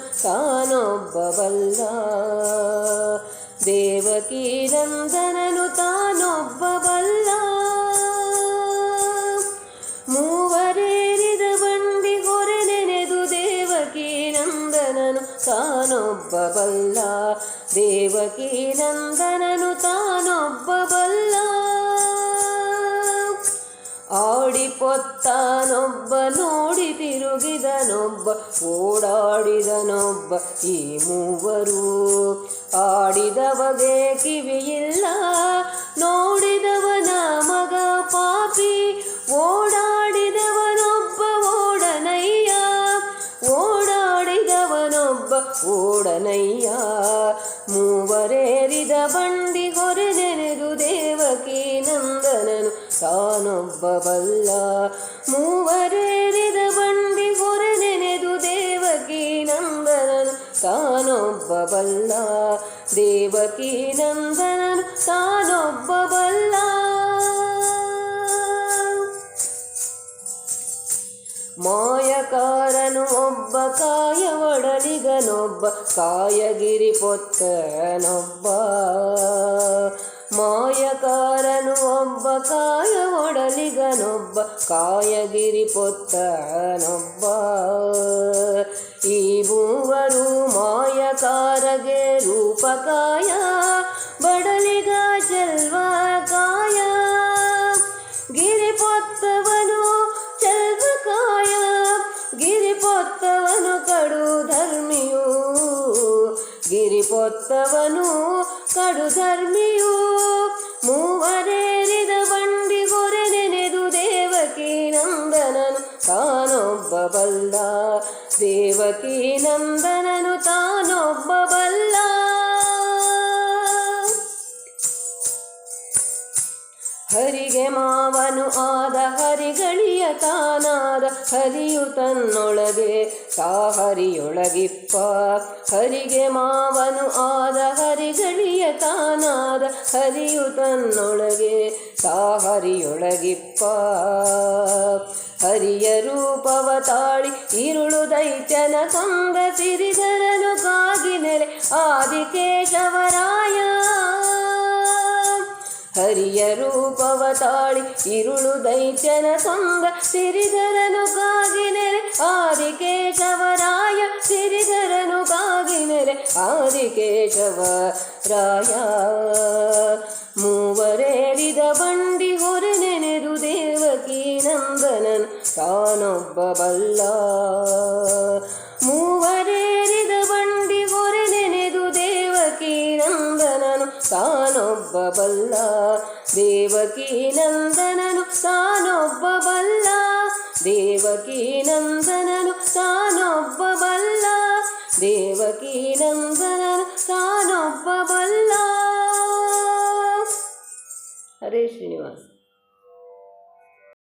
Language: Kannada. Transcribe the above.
ತಾನೊಬ್ಬವಲ್ಲ. ದೇವಕಿ ನಂದನನು ತಾನೊಬ್ಬವಲ್ಲ. ಮೂವರೇರಿದ ಬಂಡಿ ಹೊರೆ ನೆನೆದು ದೇವಕಿ ನಂದನನು ತಾನೊಬ್ಬವಲ್ಲ. ದೇವಕಿ ನಂದನನು ತಾನೊಬ್ಬವಲ್ಲ. ಆಡಿಪೊತ್ತಾನೊಬ್ಬನು ತಿರುಗಿದನೊಬ್ಬ ಓಡಾಡಿದನೊಬ್ಬ ಈ ಮೂವರು. ಆಡಿದವಗೆ ಕಿವಿಯಿಲ್ಲ, ನೋಡಿದವನ ಮಗ ಪಾಪಿ. ಓಡಾಡಿದವನೊಬ್ಬ ಓಡನಯ್ಯ ಓಡಾಡಿದವನೊಬ್ಬ ಓಡನಯ್ಯ. ಮೂವರೇರಿದ ಬಂಡಿ ಹೊರೆದೆನೆದು ದೇವಕಿ ನಂದನನು ತಾನೊಬ್ಬ ಬಲ್ಲ ಮೂವರೇರಿದ ತಾನೊಬ್ಬ ಬಲ್ಲ ದೇವಕಿ ನಂದನನು ತಾನೊಬ್ಬ ಬಲ್ಲ ಮಾಯಕಾರನು ಒಬ್ಬ ಕಾಯ ಒಡಲಿಗನೊಬ್ಬ ಕಾಯಗಿರಿ ಪೊತ್ತನೊಬ್ಬ. ಮಾಯಕಾರನು ಒಬ್ಬ ಕಾಯ ಒಡಲಿಗನೊಬ್ಬ ಕಾಯಗಿರಿ ಪೊತ್ತನೊಬ್ಬ. ಈ ಮೂವರು ಮಾಯಕಾರಗೆ ರೂಪಕಾಯ ಬಡಲಿಗ ಚೆಲ್ವ ಕಾಯ ಗಿರಿ ಪೊತ್ತವನು ಚೆಲ್ವಕಾಯ ಗಿರಿ ಪೊತ್ತವನು ಕಡು ಧರ್ಮಿಯು ಗಿರಿ ಪೊತ್ತವನು ಕಡು ಧರ್ಮಿಯು ಮೂವರೇರಿದ ದೇವಕಿ ನಂದನನು ತಾನೊಬ್ಬ ಬಲ್ಲ ಹರಿಗೆ ಮಾವನು ಆದ ಹರಿಗಳಿಯ ತಾನಾದ ಹರಿಯು ತನ್ನೊಳಗೆ ಸಾಹರಿಯೊಳಗಿಪ್ಪ ಹರಿಗೆ ಮಾವನು ಆದ ಹರಿಗಳಿಯ ತಾನಾದ ಹರಿಯು ತನ್ನೊಳಗೆ ಸಾಹರಿಯೊಳಗಿಪ್ಪ ಹರಿಯ ರೂಪವ ತಾಳಿ ಇರುಳು ದೈತ್ಯನ ಸಂಗ ಸಿರಿಧರನು ಕಾಗಿ ನೆಲೆ, ಆದಿಕೇಶವರಾಯ. ಹರಿಯ ರೂಪವ ತಾಳಿ ಇರುಳು ದೈತ್ಯನ ಸಂಗ ಸಿರಿಧರನು ಕಾಗಿನೆಲೆ ಆದಿಕೇಶವರಾಯ. ಸಿರಿಧರನು ಕಾಗಿನೆಲೆ ಆದಿಕೇಶವ ರಾಯ ಮೂವರೇರಿದ ತಾನೊಬ್ಬ ಬಲ್ಲ ಮೂವರೇರಿದ ಬಂಡಿ ಹೊರೆ ನೆನೆದು ದೇವಕಿ ನಂದನನು ತಾನೊಬ್ಬ ಬಲ್ಲ ದೇವಕಿ ನಂದನನು ತಾನೊಬ್ಬ ಬಲ್ಲ ದೇವಕಿ ನಂದನನು ತಾನೊಬ್ಬ ಬಲ್ಲ ದೇವಕಿ ನಂದನನು ತಾನೊಬ್ಬ ಬಲ್ಲ ಹರೇ ಶ್ರೀನಿವಾಸ್.